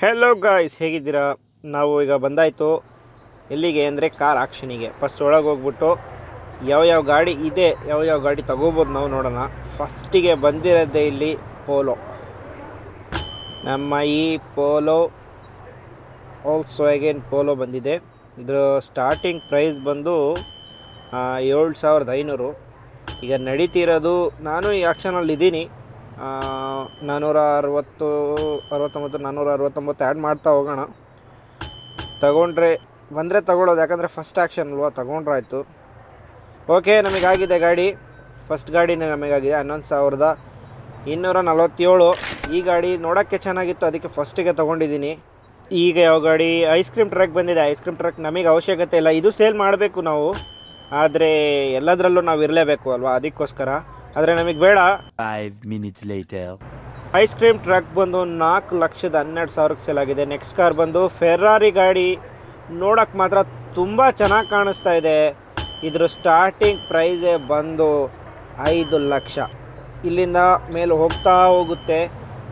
Hello guys ಹೇಗಿದ್ದೀರಾ? ನಾವು ಈಗ ಬಂದಾಯಿತು. ಎಲ್ಲಿಗೆ ಅಂದರೆ ಕಾರ್ ಆಕ್ಷನಿಗೆ ಫಸ್ಟ್ ಒಳಗೆ ಹೋಗ್ಬಿಟ್ಟು ಯಾವ ಯಾವ ಗಾಡಿ ಇದೆ, ಯಾವ ಯಾವ ಗಾಡಿ ತಗೋಬೋದು ನಾವು ನೋಡೋಣ. ಫಸ್ಟಿಗೆ ಬಂದಿರೋದೇ ಇಲ್ಲಿ ಪೋಲೋ ನಮ್ಮ ಈ ಪೋಲೋ ಆಲ್ಸೋ ಅಗೇನ್ ಪೋಲೋ ಬಂದಿದೆ. ಇದರ ಸ್ಟಾರ್ಟಿಂಗ್ ಪ್ರೈಸ್ ಬಂದು ಏಳು ಸಾವಿರದ ಐನೂರು. ಈಗ ನಡೀತಿರೋದು, ನಾನು ಈ ಆಕ್ಷನಲ್ಲಿ ಇದ್ದೀನಿ ನಾನ್ನೂರ ಅರವತ್ತು ಅರವತ್ತೊಂಬತ್ತು ನಾನ್ನೂರ ಅರವತ್ತೊಂಬತ್ತು ಆ್ಯಡ್ ಮಾಡ್ತಾ ಹೋಗೋಣ. ತಗೊಂಡ್ರೆ, ಬಂದರೆ ತಗೊಳ್ಳೋದು, ಯಾಕಂದರೆ ಫಸ್ಟ್ ಆ್ಯಕ್ಷನ್ ಅಲ್ವಾ, ತಗೊಂಡ್ರಾಯ್ತು. ಓಕೆ ನಮಗಾಗಿದೆ ಗಾಡಿ. ಫಸ್ಟ್ ಗಾಡಿನೇ ನಮಗಾಗಿದೆ, ಹನ್ನೊಂದು ಸಾವಿರದ ಇನ್ನೂರ ನಲವತ್ತೇಳು. ಈ ಗಾಡಿ ನೋಡೋಕ್ಕೆ ಚೆನ್ನಾಗಿತ್ತು, ಅದಕ್ಕೆ ಫಸ್ಟಿಗೆ ತೊಗೊಂಡಿದ್ದೀನಿ. ಈಗ ಯಾವ ಗಾಡಿ ಐಸ್ ಕ್ರೀಮ್ ಟ್ರಕ್ ಬಂದಿದೆ. ಐಸ್ ಕ್ರೀಮ್ ಟ್ರಕ್ ನಮಗೆ ಅವಶ್ಯಕತೆ ಇಲ್ಲ. ಇದು ಸೇಲ್ ಮಾಡಬೇಕು ನಾವು. ಆದರೆ, ಎಲ್ಲದರಲ್ಲೂ ನಾವು ಇರಲೇಬೇಕು ಅಲ್ವಾ, ಅದಕ್ಕೋಸ್ಕರ. ಆದರೆ ನಮಗೆ ಬೇಡ. Five minutes later. Ice cream truck ಬಂದು ನಾಲ್ಕು ಲಕ್ಷದ ಹನ್ನೆರಡು ಸಾವಿರಕ್ಕೆ ಸೇಲ್ ಆಗಿದೆ. ನೆಕ್ಸ್ಟ್ ಕಾರ್ ಬಂದು ಫೆರಾರಿ ಗಾಡಿ ನೋಡೋಕ್ಕೆ ಮಾತ್ರ ತುಂಬ ಚೆನ್ನಾಗಿ ಕಾಣಿಸ್ತಾ ಇದೆ. ಇದ್ರ ಸ್ಟಾರ್ಟಿಂಗ್ ಪ್ರೈಸೇ ಬಂದು ಐದು ಲಕ್ಷ. ಇಲ್ಲಿಂದ ಮೇಲೆ ಹೋಗ್ತಾ ಹೋಗುತ್ತೆ.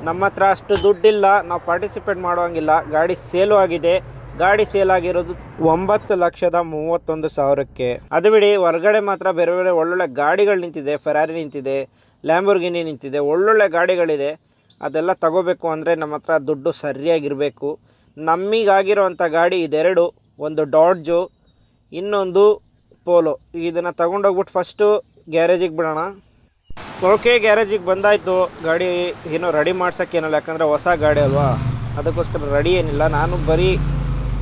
ನಮ್ಮ ಹತ್ರ ಅಷ್ಟು ದುಡ್ಡಿಲ್ಲ, ನಾವು ಪಾರ್ಟಿಸಿಪೇಟ್ ಮಾಡೋಂಗಿಲ್ಲ ಗಾಡಿ ಸೇಲು ಆಗಿದೆ. ಗಾಡಿ ಸೇಲ್ ಆಗಿರೋದು ಒಂಬತ್ತು ಲಕ್ಷದ ಮೂವತ್ತೊಂದು ಸಾವಿರಕ್ಕೆ. ಅದು ಬಿಡಿ, ಹೊರಗಡೆ ಮಾತ್ರ ಬೇರೆ ಬೇರೆ ಒಳ್ಳೊಳ್ಳೆ ಗಾಡಿಗಳು ನಿಂತಿದೆ. ಫೆರಾರಿ ನಿಂತಿದೆ ಲ್ಯಾಂಬೋರ್ಗಿನಿ ನಿಂತಿದೆ, ಒಳ್ಳೊಳ್ಳೆ ಗಾಡಿಗಳಿದೆ. ಅದೆಲ್ಲ ತಗೋಬೇಕು ಅಂದರೆ ನಮ್ಮ ಹತ್ರ ದುಡ್ಡು ಸರಿಯಾಗಿರಬೇಕು. ನಮಗಾಗಿರೋವಂಥ ಗಾಡಿ ಇದೆರಡು, ಒಂದು ಡಾಡ್ಜು, ಇನ್ನೊಂದು ಪೋಲೋ. ಇದನ್ನು ತಗೊಂಡೋಗ್ಬಿಟ್ಟು ಫಸ್ಟು ಗ್ಯಾರೇಜಿಗೆ ಬಿಡೋಣ. ಓಕೆ, ಗ್ಯಾರೇಜಿಗೆ ಬಂದಾಯಿತು. ಗಾಡಿ ಏನೋ ರೆಡಿ ಮಾಡ್ಸೋಕ್ಕೇನಲ್ಲ ಯಾಕಂದರೆ ಹೊಸ ಗಾಡಿ ಅಲ್ವಾ? ಅದಕ್ಕೋಸ್ಕರ ರೆಡಿ ಏನಿಲ್ಲ. ನಾನು ಬರೀ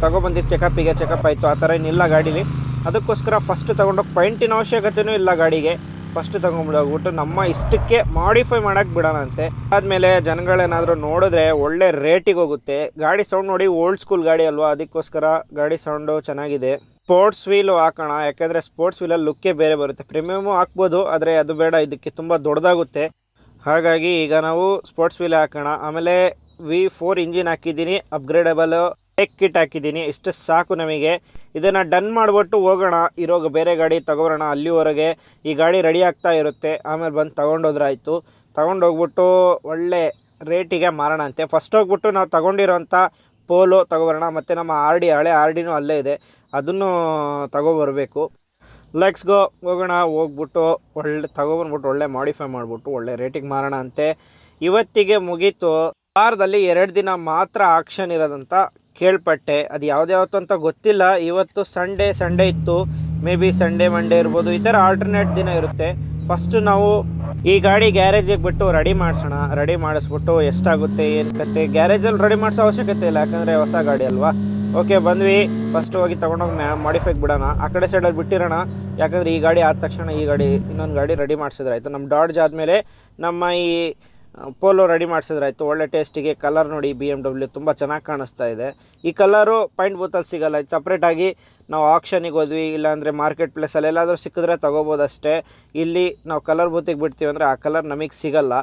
ತೊಗೊಬಂದಿದ್ದು ಚೆಕಪ್ಪಿಗೆ, ಚೆಕಪ್ ಆಯಿತು. ಆ ಥರ ಏನಿಲ್ಲ ಗಾಡೀಲಿ. ಅದಕ್ಕೋಸ್ಕರ ಫಸ್ಟ್ ತೊಗೊಂಡೋಗಿ ಪೈಂಟಿನ ಅವಶ್ಯಕತೆಯೂ ಇಲ್ಲ ಗಾಡಿಗೆ. ಫಸ್ಟ್ ತಗೊಂಡ್ಬಿಡೋಗ್ಬಿಟ್ಟು ನಮ್ಮ ಇಷ್ಟಕ್ಕೆ ಮಾಡಿಫೈ ಮಾಡೋಕ್ಕೆ ಬಿಡೋಣ ಅಂತೆ ಆದಮೇಲೆ ಜನಗಳೇನಾದರೂ ನೋಡಿದ್ರೆ ಒಳ್ಳೆ ರೇಟಿಗೆ ಹೋಗುತ್ತೆ. ಗಾಡಿ ಸೌಂಡ್ ನೋಡಿ ಓಲ್ಡ್ ಸ್ಕೂಲ್ ಗಾಡಿ ಅಲ್ವಾ? ಅದಕ್ಕೋಸ್ಕರ ಗಾಡಿ ಸೌಂಡು ಚೆನ್ನಾಗಿದೆ. ಸ್ಪೋರ್ಟ್ಸ್ ವೀಲು ಹಾಕೋಣ, ಯಾಕೆಂದರೆ ಸ್ಪೋರ್ಟ್ಸ್ ವೀಲಲ್ಲಿ ಲುಕ್ಕೇ ಬೇರೆ ಬರುತ್ತೆ. ಪ್ರೀಮಿಯಮು ಹಾಕ್ಬೋದು, ಆದರೆ ಅದು ಬೇಡ, ಇದಕ್ಕೆ ತುಂಬ ದೊಡ್ಡದಾಗುತ್ತೆ. ಹಾಗಾಗಿ ಈಗ ನಾವು ಸ್ಪೋರ್ಟ್ಸ್ ವೀಲ್ ಹಾಕೋಣ. ಆಮೇಲೆ ವಿ ಫೋರ್ ಇಂಜಿನ್ ಹಾಕಿದ್ದೀನಿ ಅಪ್ಗ್ರೇಡಬಲ್ ಟೆಕ್ ಕಿಟ್ ಹಾಕಿದ್ದೀನಿ. ಇಷ್ಟು ಸಾಕು ನಮಗೆ. ಇದನ್ನು ಡನ್ ಮಾಡಿಬಿಟ್ಟು ಹೋಗೋಣ. ಇರೋ ಬೇರೆ ಗಾಡಿ ತಗೊಬರೋಣ. ಅಲ್ಲಿವರೆಗೆ ಈ ಗಾಡಿ ರೆಡಿ ಆಗ್ತಾ ಇರುತ್ತೆ. ಆಮೇಲೆ ಬಂದು ತೊಗೊಂಡೋದ್ರಾಯಿತು. ತಗೊಂಡೋಗ್ಬಿಟ್ಟು ಒಳ್ಳೆ ರೇಟಿಗೆ ಮಾರೋಣ ಅಂತೆ. ಫಸ್ಟ್ ಹೋಗ್ಬಿಟ್ಟು ನಾವು ತೊಗೊಂಡಿರೋಂಥ ಪೋಲೋ ತಗೊಬರೋಣ. ಮತ್ತು ನಮ್ಮ ಆರ್ ಡಿ ಹಳೆ ಆರ್ ಡಿನೂ ಅಲ್ಲೇ ಇದೆ. ಅದನ್ನು ತಗೊಬರ್ಬೇಕು. ಲೆಟ್ಸ್ ಗೋ ಹೋಗೋಣ. ಹೋಗ್ಬಿಟ್ಟು ಒಳ್ಳೆ, ತಗೊಬಂದ್ಬಿಟ್ಟು ಒಳ್ಳೆ ಮಾಡಿಫೈ ಮಾಡಿಬಿಟ್ಟು ಒಳ್ಳೆ ರೇಟಿಗೆ ಮಾರೋಣ ಅಂತೆ. ಇವತ್ತಿಗೆ ಮುಗೀತು. ವಾರದಲ್ಲಿ ಎರಡು ದಿನ ಮಾತ್ರ ಆಕ್ಷನ್ ಇರೋದಂತ ಕೇಳ್ಪಟ್ಟೆ. ಅದು ಯಾವ್ದ್ಯಾವತ್ತು ಅಂತ ಗೊತ್ತಿಲ್ಲ. ಇವತ್ತು ಸಂಡೇ ಸಂಡೇ ಇತ್ತು. ಮೇ ಬಿ ಸಂಡೇ ಮಂಡೇ ಇರ್ಬೋದು. ಈ ಥರ ಆಲ್ಟರ್ನೇಟ್ ದಿನ ಇರುತ್ತೆ. ಫಸ್ಟು ನಾವು ಈ ಗಾಡಿ ಗ್ಯಾರೇಜಿಗೆ ಬಿಟ್ಟು ರೆಡಿ ಮಾಡಿಸೋಣ. ರೆಡಿ ಮಾಡಿಸ್ಬಿಟ್ಟು ಎಷ್ಟಾಗುತ್ತೆ, ಏನು ಕತೆ. ಗ್ಯಾರೇಜಲ್ಲಿ ರೆಡಿ ಮಾಡಿಸೋ ಅವಶ್ಯಕತೆ ಇಲ್ಲ. ಯಾಕಂದರೆ ಹೊಸ ಗಾಡಿ ಅಲ್ವಾ? ಓಕೆ ಬಂದ್ವಿ. ಫಸ್ಟ್ ಹೋಗಿ ತೊಗೊಂಡೋಗಿ ಮ್ಯಾ ಮಾಡಿಫೈಗೆ ಬಿಡೋಣ. ಆ ಕಡೆ ಸೈಡಲ್ಲಿ ಬಿಟ್ಟಿರೋಣ. ಯಾಕಂದರೆ ಈ ಗಾಡಿ ಆದ ತಕ್ಷಣ ಈ ಗಾಡಿ ಇನ್ನೊಂದು ಗಾಡಿ ರೆಡಿ ಮಾಡಿಸಿದ್ರೆ ಆಯಿತು. ನಮ್ಮ ಡಾಡ್ಜ್ ಆದಮೇಲೆ ನಮ್ಮ ಈ ಪೋಲೋ ರೆಡಿ ಮಾಡಿಸಿದ್ರಾಯ್ತು. ಒಳ್ಳೆ ಟೇಸ್ಟಿಗೆ ಕಲರ್ ನೋಡಿ ಬಿ ಎಂ ಡಬ್ಲ್ಯೂ ತುಂಬ ಚೆನ್ನಾಗಿ ಕಾಣಿಸ್ತಾ ಇದೆ. ಈ ಕಲರು ಪಾಯಿಂಟ್ ಬೂತಲ್ಲಿ ಸಿಗಲ್ಲ. ಇದು ಸಪ್ರೇಟಾಗಿ ನಾವು ಆಕ್ಷನಿಗೆ ಹೋದ್ವಿ, ಇಲ್ಲಾಂದರೆ ಮಾರ್ಕೆಟ್ ಪ್ಲೇಸಲ್ಲಿ ಎಲ್ಲಾದರೂ ಸಿಕ್ಕಿದ್ರೆ ತೊಗೋಬೋದು ಅಷ್ಟೇ ಇಲ್ಲಿ ನಾವು ಕಲರ್ ಬೂತಿಗೆ ಬಿಡ್ತೀವಿ ಅಂದರೆ ಆ ಕಲರ್ ನಮಗೆ ಸಿಗಲ್ಲ.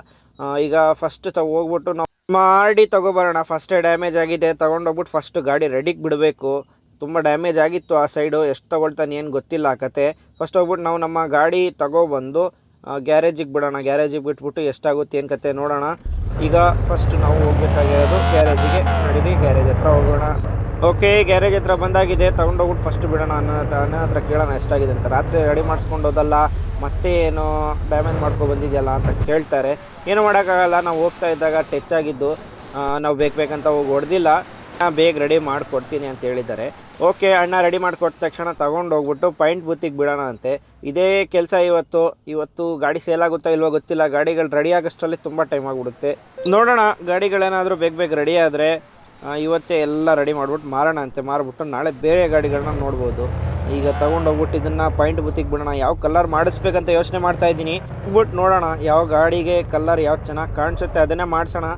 ಈಗ ಫಸ್ಟ್ ತಗೋ ಹೋಗ್ಬಿಟ್ಟು ನಾವು ಮಾಡಿ ತೊಗೊಬರೋಣ. ಫಸ್ಟೇ ಡ್ಯಾಮೇಜ್ ಆಗಿದೆ ತೊಗೊಂಡೋಗ್ಬಿಟ್ಟು ಫಸ್ಟ್ ಗಾಡಿ ರೆಡಿಗೆ ಬಿಡಬೇಕು. ತುಂಬ ಡ್ಯಾಮೇಜ್ ಆಗಿತ್ತು ಆ ಸೈಡು ಎಷ್ಟು ತೊಗೊಳ್ತಾನೆ ಏನು ಗೊತ್ತಿಲ್ಲ ಆ ಕತೆ. ಫಸ್ಟ್ ಹೋಗ್ಬಿಟ್ಟು ನಾವು ನಮ್ಮ ಗಾಡಿ ತಗೊಬಂದು ಗ್ಯಾರೇಜಿಗೆ ಬಿಡೋಣ. ಗ್ಯಾರೇಜಿಗೆ ಬಿಟ್ಬಿಟ್ಟು ಎಷ್ಟಾಗುತ್ತೆ ಏನು ಕತೆ ನೋಡೋಣ. ಈಗ ಫಸ್ಟ್ ನಾವು ಹೋಗ್ಬೇಕಾಗಿರೋದು ಗ್ಯಾರೇಜಿಗೆ. ನಡೀರಿ ಗ್ಯಾರೇಜ್ ಹತ್ರ ಹೋಗೋಣ. ಓಕೆ ಗ್ಯಾರೇಜ್ ಹತ್ರ ಬಂದಾಗಿದೆ. ತೊಗೊಂಡೋಗ್ಬಿಟ್ಟು ಫಸ್ಟ್ ಬಿಡೋಣ ಅನ್ನೋ ಅನ್ನ ಹತ್ರ ಕೇಳೋಣ ಎಷ್ಟಾಗಿದೆ ಅಂತ. ರಾತ್ರಿ ರೆಡಿ ಮಾಡಿಸ್ಕೊಂಡು ಹೋದಲ್ಲ, ಮತ್ತೆ ಏನು ಡ್ಯಾಮೇಜ್ ಮಾಡ್ಕೊಂಡು ಬಂದಿದೆಯಲ್ಲ ಅಂತ ಕೇಳ್ತಾರೆ. ಏನು ಮಾಡೋಕ್ಕಾಗಲ್ಲ, ನಾವು ಹೋಗ್ತಾ ಇದ್ದಾಗ ಟಚ್ ಆಗಿದ್ದು ನಾವು ಬೇಕು ಬೇಕಂತ ಹೋಗಿ ಹೊಡೆದಿಲ್ಲ. ಬೇಗ ರೆಡಿ ಮಾಡಿಕೊಡ್ತೀನಿ ಅಂತ ಹೇಳಿದ್ದಾರೆ. ಓಕೆ, ಅಣ್ಣ ರೆಡಿ ಮಾಡಿಕೊಟ್ಟ ತಕ್ಷಣ ತಗೊಂಡು ಹೋಗ್ಬಿಟ್ಟು ಪಾಯಿಂಟ್ ಬೂತಿಗೆ ಬಿಡೋಣ ಅಂತೆ. ಇದೇ ಕೆಲಸ ಇವತ್ತು. ಇವತ್ತು ಗಾಡಿ ಸೇಲ್ ಆಗುತ್ತಾ ಇಲ್ವೋ ಗೊತ್ತಿಲ್ಲ. ಗಾಡಿಗಳು ರೆಡಿ ಆಗೋಷ್ಟರಲ್ಲಿ ತುಂಬ ಟೈಮ್ ಆಗಿಬಿಡುತ್ತೆ. ನೋಡೋಣ, ಗಾಡಿಗಳೇನಾದರೂ ಬೇಗ ಬೇಗ ರೆಡಿ ಆದರೆ ಇವತ್ತೇ ಎಲ್ಲ ರೆಡಿ ಮಾಡಿಬಿಟ್ಟು ಮಾರೋಣ ಅಂತೆ. ಮಾರಿಬಿಟ್ಟು ನಾಳೆ ಬೇರೆ ಗಾಡಿಗಳನ್ನ ನೋಡ್ಬೋದು. ಈಗ ತೊಗೊಂಡೋಗ್ಬಿಟ್ಟು ಇದನ್ನು ಪಾಯಿಂಟ್ ಬುತ್ತಿಗೆ ಬಿಡೋಣ. ಯಾವ ಕಲರ್ ಮಾಡಿಸ್ಬೇಕಂತ ಯೋಚನೆ ಮಾಡ್ತಾ ಇದ್ದೀನಿ. ಬಿಟ್ಟು ನೋಡೋಣ, ಯಾವ ಗಾಡಿಗೆ ಕಲರ್ ಯಾವ್ದು ಚೆನ್ನಾಗಿ ಕಾಣಿಸುತ್ತೆ ಅದನ್ನೇ ಮಾಡಿಸೋಣ.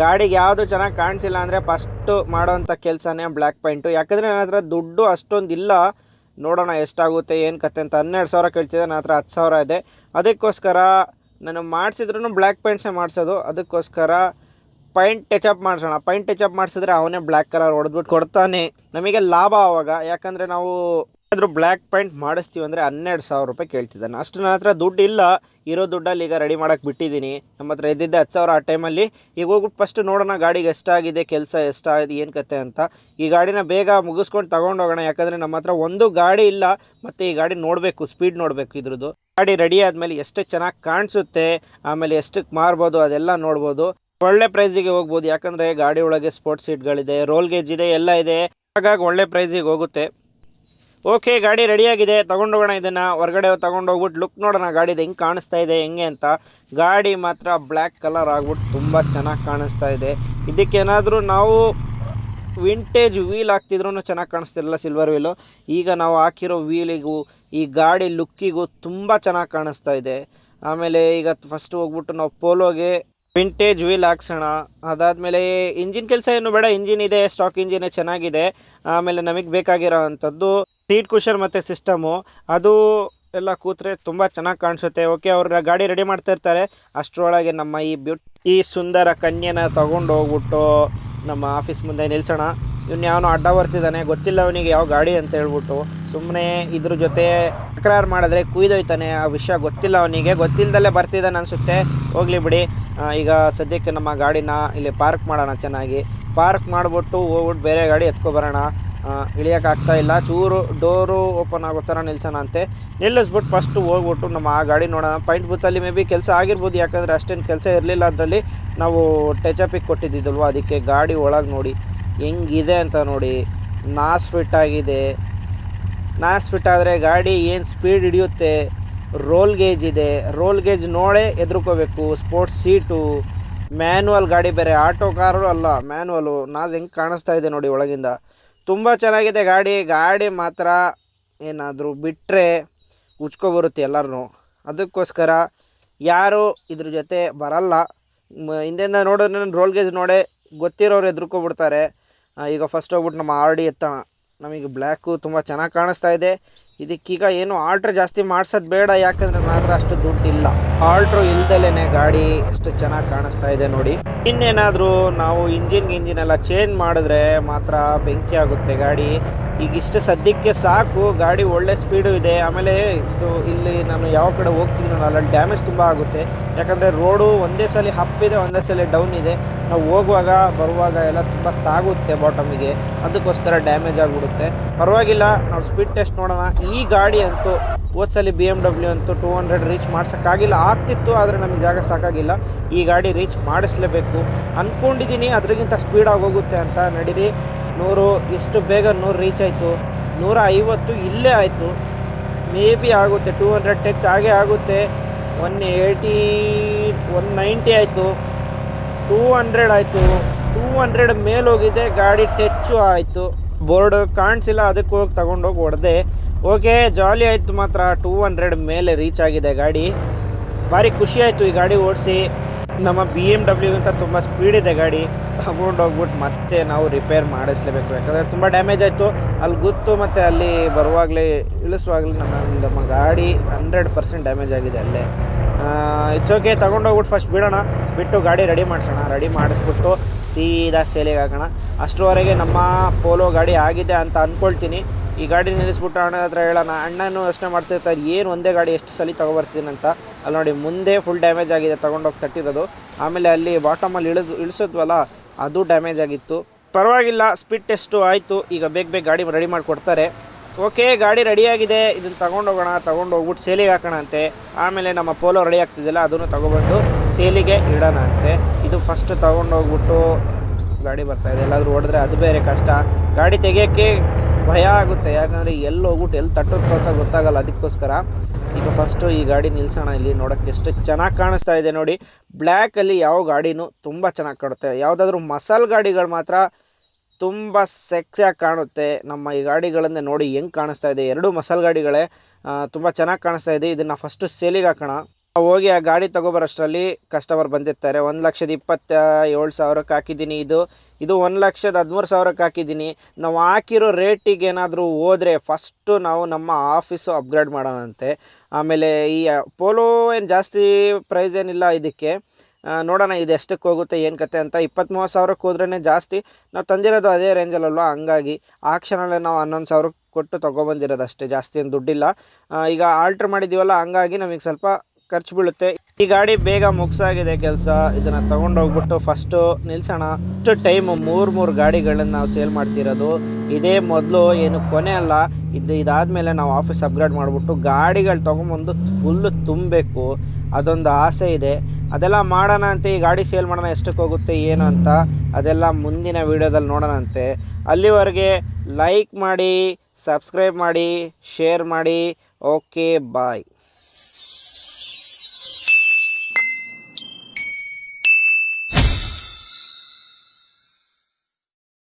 ಗಾಡಿಗೆ ಯಾವುದು ಚೆನ್ನಾಗಿ ಕಾಣಿಸಿಲ್ಲ ಅಂದರೆ ಫಸ್ಟು ಮಾಡೋವಂಥ ಕೆಲಸನೇ ಬ್ಲ್ಯಾಕ್ ಪಾಯಿಂಟು ಯಾಕಂದರೆ ನನ್ನ ಹತ್ರ ದುಡ್ಡು ಅಷ್ಟೊಂದು ಇಲ್ಲ ನೋಡೋಣ ಎಷ್ಟಾಗುತ್ತೆ, ಏನು ಕತೆ ಅಂತ. ಹನ್ನೆರಡು ಸಾವಿರ ಕೇಳ್ತಿದ್ದೆ ನನ್ನ ಹತ್ರ ಹತ್ತು ಸಾವಿರ ಇದೆ. ಅದಕ್ಕೋಸ್ಕರ ನಾನು ಮಾಡಿಸಿದ್ರು ಬ್ಲ್ಯಾಕ್ ಪೈಂಟ್ಸೇ ಮಾಡಿಸೋದು. ಅದಕ್ಕೋಸ್ಕರ ಪೈಂಟ್ ಟಚಪ್ ಮಾಡಿಸೋಣ. ಪೈಂಟ್ ಟಚಪ್ ಮಾಡಿಸಿದ್ರೆ ಅವನೇ ಬ್ಲ್ಯಾಕ್ ಕಲರ್ ಹೊಡೆದ್ಬಿಟ್ಟು ಕೊಡ್ತಾನೆ. ನಮಗೆ ಲಾಭ ಆವಾಗ. ಯಾಕಂದರೆ ನಾವು ಏನಾದರೂ ಬ್ಲ್ಯಾಕ್ ಪ್ಯಾಂಟ್ ಮಾಡಿಸ್ತೀವಿ ಅಂದರೆ ಹನ್ನೆರಡು ಸಾವಿರ ರೂಪಾಯಿ ಕೇಳ್ತಿದ್ದಾನೆ. ಅಷ್ಟು ನನ್ನ ಹತ್ರ ದುಡ್ಡು ಇಲ್ಲ. ಇರೋ ದುಡ್ಡಲ್ಲಿ ಈಗ ರೆಡಿ ಮಾಡೋಕ್ಕೆ ಬಿಟ್ಟಿದ್ದೀನಿ. ನಮ್ಮ ಹತ್ರ ಇದ್ದಿದ್ದೆ ಹತ್ತು ಸಾವಿರ ಆ ಟೈಮಲ್ಲಿ ಈಗ ಹೋಗ್ಬಿಟ್ಟು ಫಸ್ಟ್ ನೋಡೋಣ ಗಾಡಿಗೆ ಎಷ್ಟಾಗಿದೆ, ಕೆಲಸ ಎಷ್ಟಾಗಿದೆ, ಏನು ಕತೆ ಅಂತ. ಈ ಗಾಡಿನ ಬೇಗ ಮುಗಿಸ್ಕೊಂಡು ತಗೊಂಡು ಹೋಗೋಣ. ಯಾಕಂದರೆ ನಮ್ಮ ಹತ್ರ ಒಂದು ಗಾಡಿ ಇಲ್ಲ. ಮತ್ತು ಈ ಗಾಡಿ ನೋಡಬೇಕು ಸ್ಪೀಡ್ ನೋಡಬೇಕು ಇದ್ರದ್ದು. ಗಾಡಿ ರೆಡಿ ಆದಮೇಲೆ ಎಷ್ಟು ಚೆನ್ನಾಗಿ ಕಾಣಿಸುತ್ತೆ, ಆಮೇಲೆ ಎಷ್ಟಕ್ಕೆ ಮಾರ್ಬೋದು, ಅದೆಲ್ಲ ನೋಡ್ಬೋದು. ಒಳ್ಳೆ ಪ್ರೈಸಿಗೆ ಹೋಗ್ಬೋದು. ಯಾಕಂದರೆ ಗಾಡಿ ಒಳಗೆ ಸ್ಪೋರ್ಟ್ಸ್ ಸೀಟ್ಗಳಿದೆ ರೋಲ್ ಗೇಜ್ ಇದೆ, ಎಲ್ಲ ಇದೆ. ಹಾಗಾಗಿ ಒಳ್ಳೆ ಪ್ರೈಸಿಗೆ ಹೋಗುತ್ತೆ. ಓಕೆ, ಗಾಡಿ ರೆಡಿಯಾಗಿದೆ. ತೊಗೊಂಡೋಗೋಣ ಇದನ್ನು. ಹೊರಗಡೆ ತೊಗೊಂಡೋಗ್ಬಿಟ್ಟು ಲುಕ್ ನೋಡೋಣ. ಗಾಡಿದು ಹೆಂಗೆ ಕಾಣಿಸ್ತಾ ಇದೆ, ಹೆಂಗೆ ಅಂತ. ಗಾಡಿ ಮಾತ್ರ ಬ್ಲ್ಯಾಕ್ ಕಲರ್ ಆಗ್ಬಿಟ್ಟು ತುಂಬ ಚೆನ್ನಾಗಿ ಕಾಣಿಸ್ತಾ ಇದೆ. ಇದಕ್ಕೇನಾದರೂ ನಾವು ವಿಂಟೇಜ್ ವೀಲ್ ಹಾಕ್ತಿದ್ರೂ ಚೆನ್ನಾಗಿ ಕಾಣಿಸ್ತಿರಲಿಲ್ಲ ಸಿಲ್ವರ್ ವೀಲು ಈಗ ನಾವು ಹಾಕಿರೋ ವೀಲಿಗೂ ಈ ಗಾಡಿ ಲುಕ್ಕಿಗೂ ತುಂಬ ಚೆನ್ನಾಗಿ ಕಾಣಿಸ್ತಾ ಇದೆ. ಆಮೇಲೆ ಈಗ ಫಸ್ಟ್ ಹೋಗ್ಬಿಟ್ಟು ನಾವು ಪೋಲೋಗೆ ವಿಂಟೇಜ್ ವೀಲ್ ಹಾಕ್ಸೋಣ. ಅದಾದಮೇಲೆ ಇಂಜಿನ್ ಕೆಲಸ ಏನು ಬೇಡ. ಇಂಜಿನ್ ಇದೆ ಸ್ಟಾಕ್ ಇಂಜಿನೇ ಚೆನ್ನಾಗಿದೆ. ಆಮೇಲೆ ನಮಗೆ ಬೇಕಾಗಿರೋ ಅಂಥದ್ದು ಸೀಟ್ ಕುಷರ್ ಮತ್ತು ಸಿಸ್ಟಮು ಅದು ಎಲ್ಲ ಕೂತ್ರೆ ತುಂಬ ಚೆನ್ನಾಗಿ ಕಾಣಿಸುತ್ತೆ. ಓಕೆ ಅವ್ರ ಗಾಡಿ ರೆಡಿ ಮಾಡ್ತಾ ಇರ್ತಾರೆ. ಅಷ್ಟರೊಳಗೆ ನಮ್ಮ ಈ ಬ್ಯೂಟ್ ಈ ಸುಂದರ ಕನ್ಯೆನ ತಗೊಂಡು ಹೋಗ್ಬಿಟ್ಟು ನಮ್ಮ ಆಫೀಸ್ ಮುಂದೆ ನಿಲ್ಸೋಣ. ಇವ್ನು ಯಾವನೋ ಅಡ್ಡ ಬರ್ತಿದ್ದಾನೆ ಗೊತ್ತಿಲ್ಲ ಅವನಿಗೆ ಯಾವ ಗಾಡಿ ಅಂತ ಹೇಳ್ಬಿಟ್ಟು. ಸುಮ್ಮನೆ ಇದ್ರ ಜೊತೆ ತಕರಾರು ಮಾಡಿದ್ರೆ ಕುಯ್ದೋಯ್ತಾನೆ. ಆ ವಿಷಯ ಗೊತ್ತಿಲ್ಲ ಅವನಿಗೆ. ಗೊತ್ತಿಲ್ಲದಲ್ಲೇ ಬರ್ತಿದ್ದಾನೆ ಅನಿಸುತ್ತೆ. ಹೋಗ್ಲಿ ಬಿಡಿ. ಈಗ ಸದ್ಯಕ್ಕೆ ನಮ್ಮ ಗಾಡಿನ ಇಲ್ಲಿ ಪಾರ್ಕ್ ಮಾಡೋಣ ಚೆನ್ನಾಗಿ. ಪಾರ್ಕ್ ಮಾಡಿಬಿಟ್ಟು ಹೋಗ್ಬಿಟ್ಟು ಬೇರೆ ಗಾಡಿ ಎತ್ಕೊಬರೋಣ ಇಲ್ಲ. ಚೂರು ಡೋರು ಓಪನ್ ಆಗೋ ಥರ ನಿಲ್ಸೋಣ ಅಂತೆ ನಿಲ್ಲಿಸ್ಬಿಟ್ಟು ಫಸ್ಟು ಹೋಗ್ಬಿಟ್ಟು ನಮ್ಮ ಆ ಗಾಡಿ ನೋಡೋಣ. ಪಾಯಿಂಟ್ ಬೂತಲ್ಲಿ ಮೇ ಬಿ ಕೆಲಸ ಆಗಿರ್ಬೋದು. ಯಾಕಂದರೆ ಅಷ್ಟೇನು ಕೆಲಸ ಇರಲಿಲ್ಲ ಅದರಲ್ಲಿ ನಾವು ಟಚಪಿಗೆ ಕೊಟ್ಟಿದ್ದಿದ್ದಲ್ವ? ಅದಕ್ಕೆ ಗಾಡಿ ಒಳಗೆ ನೋಡಿ. ಹೆಂಗಿದೆ ಅಂತ ನೋಡಿ. ನಾಸ್ ಫಿಟ್ ಆಗಿದೆ. ನಾಸ್ ಫಿಟ್ ಆದರೆ ಗಾಡಿ ಏನು ಸ್ಪೀಡ್ ಹಿಡಿಯುತ್ತೆ? ರೋಲ್ ಗೇಜ್ ಇದೆ. ರೋಲ್ ಗೇಜ್ ನೋಡೇ ಎದುರ್ಕೋಬೇಕು ಸ್ಪೋರ್ಟ್ಸ್ ಸೀಟು ಮ್ಯಾನ್ಯಲ್ ಗಾಡಿ ಬೇರೆ. ಆಟೋ ಕಾರು ಅಲ್ಲ ಮ್ಯಾನ್ಯಲು ನಾಸ್ ಹೆಂಗೆ ಕಾಣಿಸ್ತಾ ಇದೆ ನೋಡಿ ಒಳಗಿಂದ. ತುಂಬ ಚೆನ್ನಾಗಿದೆ ಗಾಡಿ. ಗಾಡಿ ಮಾತ್ರ ಏನಾದರೂ ಬಿಟ್ಟರೆ ಉಚ್ಕೊಬರುತ್ತೆ ಎಲ್ಲರೂ ಅದಕ್ಕೋಸ್ಕರ ಯಾರು ಇದ್ರ ಜೊತೆ ಬರಲ್ಲ. ಹಿಂದಿಂದ ನೋಡೋದು ರೋಲ್ ಗೇಜ್ ನೋಡೇ ಗೊತ್ತಿರೋರು ಎದುರ್ಕೊಬಿಡ್ತಾರೆ ಈಗ ಫಸ್ಟ್ ಹೋಗ್ಬಿಟ್ಟು ನಮ್ಮ ಆರ್ ಡಿ ಎತ್ತಣ ನಮಗೆ ಬ್ಲ್ಯಾಕು ತುಂಬ ಚೆನ್ನಾಗಿ ಕಾಣಿಸ್ತಾ ಇದೆ. ಇದಕ್ಕೀಗ ಏನು ಆರ್ಡ್ರ್ ಜಾಸ್ತಿ ಮಾಡ್ಸೋದು ಬೇಡ. ಯಾಕಂದರೆ ನನ್ನ ಹತ್ರ ಅಷ್ಟು ದುಡ್ಡಿಲ್ಲ. ಆಲ್ಟ್ರು ಇಲ್ದಲೇ ಗಾಡಿ ಎಷ್ಟು ಚೆನ್ನಾಗಿ ಕಾಣಿಸ್ತಾ ಇದೆ ನೋಡಿ. ಇನ್ನೇನಾದರೂ ನಾವು ಇಂಜಿನ್ ಗಿಂಜಿನ್ ಎಲ್ಲ ಚೇಂಜ್ ಮಾಡಿದ್ರೆ ಮಾತ್ರ ಬೆಂಕಿ ಆಗುತ್ತೆ ಗಾಡಿ. ಈಗ ಇಷ್ಟು ಸದ್ಯಕ್ಕೆ ಸಾಕು, ಗಾಡಿ ಒಳ್ಳೆ ಸ್ಪೀಡು ಇದೆ. ಆಮೇಲೆ ಇದು ಇಲ್ಲಿ ನಾನು ಯಾವ ಕಡೆ ಹೋಗ್ತಿದ್ದೀನೋ ಅಲ್ಲಿ ಡ್ಯಾಮೇಜ್ ತುಂಬ ಆಗುತ್ತೆ. ಯಾಕಂದರೆ ರೋಡು ಒಂದೇ ಸಲ ಹಪ್ಪಿದೆ ಒಂದೇ ಸಲ ಡೌನ್ ಇದೆ. ನಾವು ಹೋಗುವಾಗ, ಬರುವಾಗ ಎಲ್ಲ ತುಂಬ ತಾಗುತ್ತೆ ಬಾಟಮಿಗೆ ಅದಕ್ಕೋಸ್ಕರ ಡ್ಯಾಮೇಜ್ ಆಗಿಬಿಡುತ್ತೆ. ಪರವಾಗಿಲ್ಲ, ನಾವು ಸ್ಪೀಡ್ ಟೆಸ್ಟ್ ನೋಡೋಣ. ಈ ಗಾಡಿ ಅಂತೂ ಹೋದ್ಸಲಿ ಬಿ ಎಂ ಡಬ್ಲ್ಯೂ ಅಂತೂ ಟೂ ಹಂಡ್ರೆಡ್ ರೀಚ್ ಮಾಡ್ಸೋಕ್ಕಾಗಿಲ್ಲ. ಆಗ್ತಿತ್ತು ಆದರೆ ನಮಗೆ ಜಾಗ ಸಾಕಾಗಿಲ್ಲ. ಈ ಗಾಡಿ ರೀಚ್ ಮಾಡಿಸ್ಲೇಬೇಕು. ಅಂದ್ಕೊಂಡಿದ್ದೀನಿ ಅದರಿಗಿಂತ ಸ್ಪೀಡಾಗಿ ಹೋಗುತ್ತೆ ಅಂತ ನಡೀರಿ. ನೂರು ಎಷ್ಟು ಬೇಗ ನೂರು ರೀಚ್ ಆಯಿತು. ನೂರ ಐವತ್ತು ಇಲ್ಲೇ ಆಯಿತು. ಮೇ ಬಿ ಆಗುತ್ತೆ ಟೂ ಹಂಡ್ರೆಡ್ ಟಚ್ ಆಗೇ ಆಗುತ್ತೆ. ಒನ್ ಏಯ್ಟಿ ಒನ್ ನೈಂಟಿ ಆಯಿತು. ಟೂ ಹಂಡ್ರೆಡ್ ಆಯಿತು. ಟೂ ಹಂಡ್ರೆಡ್ ಮೇಲೆ ಹೋಗಿದೆ, ಗಾಡಿ ಟಚ್ಚು ಆಯಿತು. ಬೋರ್ಡ್ ಕಾಣಿಸಿಲ್ಲ, ಅದಕ್ಕೆ ಹೋಗಿ ತಗೊಂಡೋಗಿ ಹೊಡೆದೆ ಓಕೆ ಜಾಲಿ ಆಯಿತು ಮಾತ್ರ. ಟೂ ಹಂಡ್ರೆಡ್ ಮೇಲೆ ರೀಚ್ ಆಗಿದೆ ಗಾಡಿ. ಭಾರಿ ಖುಷಿ ಆಯಿತು ಈ ಗಾಡಿ ಓಡಿಸಿ. ನಮ್ಮ ಬಿ ಎಂ ಡಬ್ಲ್ಯೂ ಅಂತ ತುಂಬ ಸ್ಪೀಡ್ ಇದೆ ಗಾಡಿ. ತಗೊಂಡೋಗ್ಬಿಟ್ಟು ಮತ್ತೆ ನಾವು ರಿಪೇರ್ ಮಾಡಿಸ್ಲೇಬೇಕು. ಯಾಕಂದರೆ ತುಂಬ ಡ್ಯಾಮೇಜ್ ಆಯಿತು. ಅಲ್ಲಿ ಗೊತ್ತು ಮತ್ತು ಅಲ್ಲಿ ಬರುವಾಗಲೇ ಇಳಿಸುವಾಗಲೇ ನಮ್ಮ ನಮ್ಮ ಗಾಡಿ ಹಂಡ್ರೆಡ್ ಪರ್ಸೆಂಟ್ ಡ್ಯಾಮೇಜ್ ಆಗಿದೆ ಅಲ್ಲೇ. ಇಟ್ಸ್ ಓಕೆ ತಗೊಂಡೋಗ್ಬಿಟ್ಟು ಫಸ್ಟ್ ಬಿಡೋಣ. ಬಿಟ್ಟು ಗಾಡಿ ರೆಡಿ ಮಾಡಿಸೋಣ. ರೆಡಿ ಮಾಡಿಸ್ಬಿಟ್ಟು ಸೀದಾ ಸೇಲಿಗೆ ಹಾಕೋಣ. ಅಷ್ಟರವರೆಗೆ ನಮ್ಮ ಪೋಲೋ ಗಾಡಿ ಆಗಿದೆ ಅಂತ ಅಂದ್ಕೊಳ್ತೀನಿ ಈ ಗಾಡಿ ನಿಲ್ಲಿಸ್ಬಿಟ್ಟು ಅಣ್ಣ ಹತ್ರ ಹೇಳೋಣ. ಅಣ್ಣನೂ ಯೋಚನೆ ಮಾಡ್ತಿರ್ತಾರೆ. ಏನು ಒಂದೇ ಗಾಡಿ ಎಷ್ಟು ಸಲ ತೊಗೊಬರ್ತೀನಿ ಅಂತ. ಅಲ್ಲಿ ನೋಡಿ ಮುಂದೆ ಫುಲ್ ಡ್ಯಾಮೇಜ್ ಆಗಿದೆ. ತೊಗೊಂಡೋಗಿ ತಟ್ಟಿರೋದು. ಆಮೇಲೆ ಅಲ್ಲಿ ಬಾಟಮಲ್ಲಿ ಇಳಿದು, ಇಳಿಸಿದ್ವಲ್ಲ, ಅದು ಡ್ಯಾಮೇಜ್ ಆಗಿತ್ತು. ಪರವಾಗಿಲ್ಲ ಸ್ಪೀಡ್ ಟೆಸ್ಟು ಆಯಿತು. ಈಗ ಬೇಗ ಬೇಗ ಗಾಡಿ ರೆಡಿ ಮಾಡಿಕೊಡ್ತಾರೆ. ಓಕೆ ಗಾಡಿ ರೆಡಿಯಾಗಿದೆ ಇದನ್ನು ತೊಗೊಂಡೋಗೋಣ, ತೊಗೊಂಡೋಗ್ಬಿಟ್ಟು ಸೇಲಿಗೆ ಹಾಕೋಣ ಅಂತೆ. ಆಮೇಲೆ ನಮ್ಮ ಪೋಲೋ ರೆಡಿ ಆಗ್ತಿದ್ದಿಲ್ಲ ಅದನ್ನು ತೊಗೊಬಂದು ಸೇಲಿಗೆ ಇಡೋಣ ಅಂತೆ. ಇದು ಫಸ್ಟ್ ತೊಗೊಂಡೋಗ್ಬಿಟ್ಟು ಗಾಡಿ ಬರ್ತಾಯಿದೆ ಎಲ್ಲಾದರೂ ಹೊಡೆದ್ರೆ ಅದು ಬೇರೆ ಕಷ್ಟ. ಗಾಡಿ ತೆಗಿಯೋಕ್ಕೆ ಭಯ ಆಗುತ್ತೆ. ಯಾಕಂದರೆ ಎಲ್ಲಿ ಹೋಗ್ಬಿಟ್ಟು ಎಲ್ಲಿ ತಟ್ಟೋದು ಅಂತ ಗೊತ್ತಾಗಲ್ಲ. ಅದಕ್ಕೋಸ್ಕರ ಈಗ ಫಸ್ಟು ಈ ಗಾಡಿ ನಿಲ್ಸೋಣ ಇಲ್ಲಿ ನೋಡೋಕ್ಕೆ ಎಷ್ಟು ಚೆನ್ನಾಗಿ ಕಾಣಿಸ್ತಾ ಇದೆ ನೋಡಿ. ಬ್ಲ್ಯಾಕಲ್ಲಿ ಯಾವ ಗಾಡಿನೂ ತುಂಬ ಚೆನ್ನಾಗಿ ಕಾಣುತ್ತೆ. ಯಾವುದಾದ್ರೂ ಮಸಾಲ್ ಗಾಡಿಗಳು ಮಾತ್ರ ತುಂಬ ಸೆಕ್ಸಿಯಾಗಿ ಕಾಣುತ್ತೆ. ನಮ್ಮ ಈ ಗಾಡಿಗಳನ್ನೇ ನೋಡಿ ಹೆಂಗೆ ಕಾಣಿಸ್ತಾ ಇದೆ. ಎರಡು ಮಸಾಲ್ ಗಾಡಿಗಳೇ ತುಂಬ ಚೆನ್ನಾಗಿ ಕಾಣಿಸ್ತಾ ಇದೆ. ಇದನ್ನು ಫಸ್ಟು ಸೇಲಿಗೆ ಹಾಕೋಣ. ಹೋಗಿ ಆ ಗಾಡಿ ತಗೋಬರಷ್ಟರಲ್ಲಿ ಕಸ್ಟಮರ್ ಬಂದಿರ್ತಾರೆ. ಒಂದು ಲಕ್ಷದ ಇಪ್ಪತ್ತ ಏಳು ಸಾವಿರಕ್ಕೆ ಹಾಕಿದ್ದೀನಿ ಇದು. ಇದು ಒಂದು ಲಕ್ಷದ ಹದಿಮೂರು ಸಾವಿರಕ್ಕೆ ಹಾಕಿದ್ದೀನಿ. ನಾವು ಹಾಕಿರೋ ರೇಟಿಗೆ ಏನಾದರೂ ಹೋದರೆ ಫಸ್ಟು ನಾವು ನಮ್ಮ ಆಫೀಸು ಅಪ್ಗ್ರೇಡ್ ಮಾಡೋಣಂತೆ. ಆಮೇಲೆ ಈ ಪೋಲೋ ಏನು ಜಾಸ್ತಿ ಪ್ರೈಸ್ ಏನಿಲ್ಲ ಇದಕ್ಕೆ. ನೋಡೋಣ ಇದು ಎಷ್ಟಕ್ಕೆ ಹೋಗುತ್ತೆ, ಏನು ಕತೆ ಅಂತ. ಇಪ್ಪತ್ತ್ಮೂವತ್ತು ಸಾವಿರಕ್ಕೆ ಹೋದ್ರೇ ಜಾಸ್ತಿ. ನಾವು ತಂದಿರೋದು ಅದೇ ರೇಂಜಲ್ಲಲ್ವ ಹಂಗಾಗಿ ಆ ಕ್ಷಣಲ್ಲೇ ನಾವು ಹನ್ನೊಂದು ಸಾವಿರಕ್ಕೆ ಕೊಟ್ಟು ತೊಗೊಬಂದಿರೋದು ಅಷ್ಟೇ. ಜಾಸ್ತಿ ಏನು ದುಡ್ಡಿಲ್ಲ. ಈಗ ಆಲ್ಟ್ರ್ ಮಾಡಿದ್ದೀವಲ್ಲ ಹಂಗಾಗಿ ನಮಗೆ ಸ್ವಲ್ಪ ಖರ್ಚು ಬೀಳುತ್ತೆ. ಈ ಗಾಡಿ ಬೇಗ ಮುಗಿಸಾಗಿದೆ ಕೆಲಸ. ಇದನ್ನು ತೊಗೊಂಡೋಗ್ಬಿಟ್ಟು ಫಸ್ಟು ನಿಲ್ಸೋಣ. ಅಷ್ಟು ಟೈಮು ಮೂರು ಮೂರು ಗಾಡಿಗಳನ್ನು ನಾವು ಸೇಲ್ ಮಾಡ್ತಿರೋದು. ಇದೇ ಮೊದಲು ಏನು ಕೊನೆ ಅಲ್ಲ. ಇದು ಇದಾದಮೇಲೆ ನಾವು ಆಫೀಸ್ ಅಪ್ಗ್ರೇಡ್ ಮಾಡಿಬಿಟ್ಟು ಗಾಡಿಗಳು ತೊಗೊಂಬಂದು ಫುಲ್ಲು ತುಂಬಬೇಕು. ಅದೊಂದು ಆಸೆ ಇದೆ. ಅದೆಲ್ಲ ಮಾಡೋಣ ಅಂತ ಈ ಗಾಡಿ ಸೇಲ್ ಮಾಡೋಣ ಎಷ್ಟಕ್ಕೆ ಹೋಗುತ್ತೆ, ಏನು ಅಂತ ಅದೆಲ್ಲ ಮುಂದಿನ ವೀಡಿಯೋದಲ್ಲಿ ನೋಡೋಣಂತೆ. ಅಲ್ಲಿವರೆಗೆ ಲೈಕ್ ಮಾಡಿ ಸಬ್ಸ್ಕ್ರೈಬ್ ಮಾಡಿ ಶೇರ್ ಮಾಡಿ. Okay bye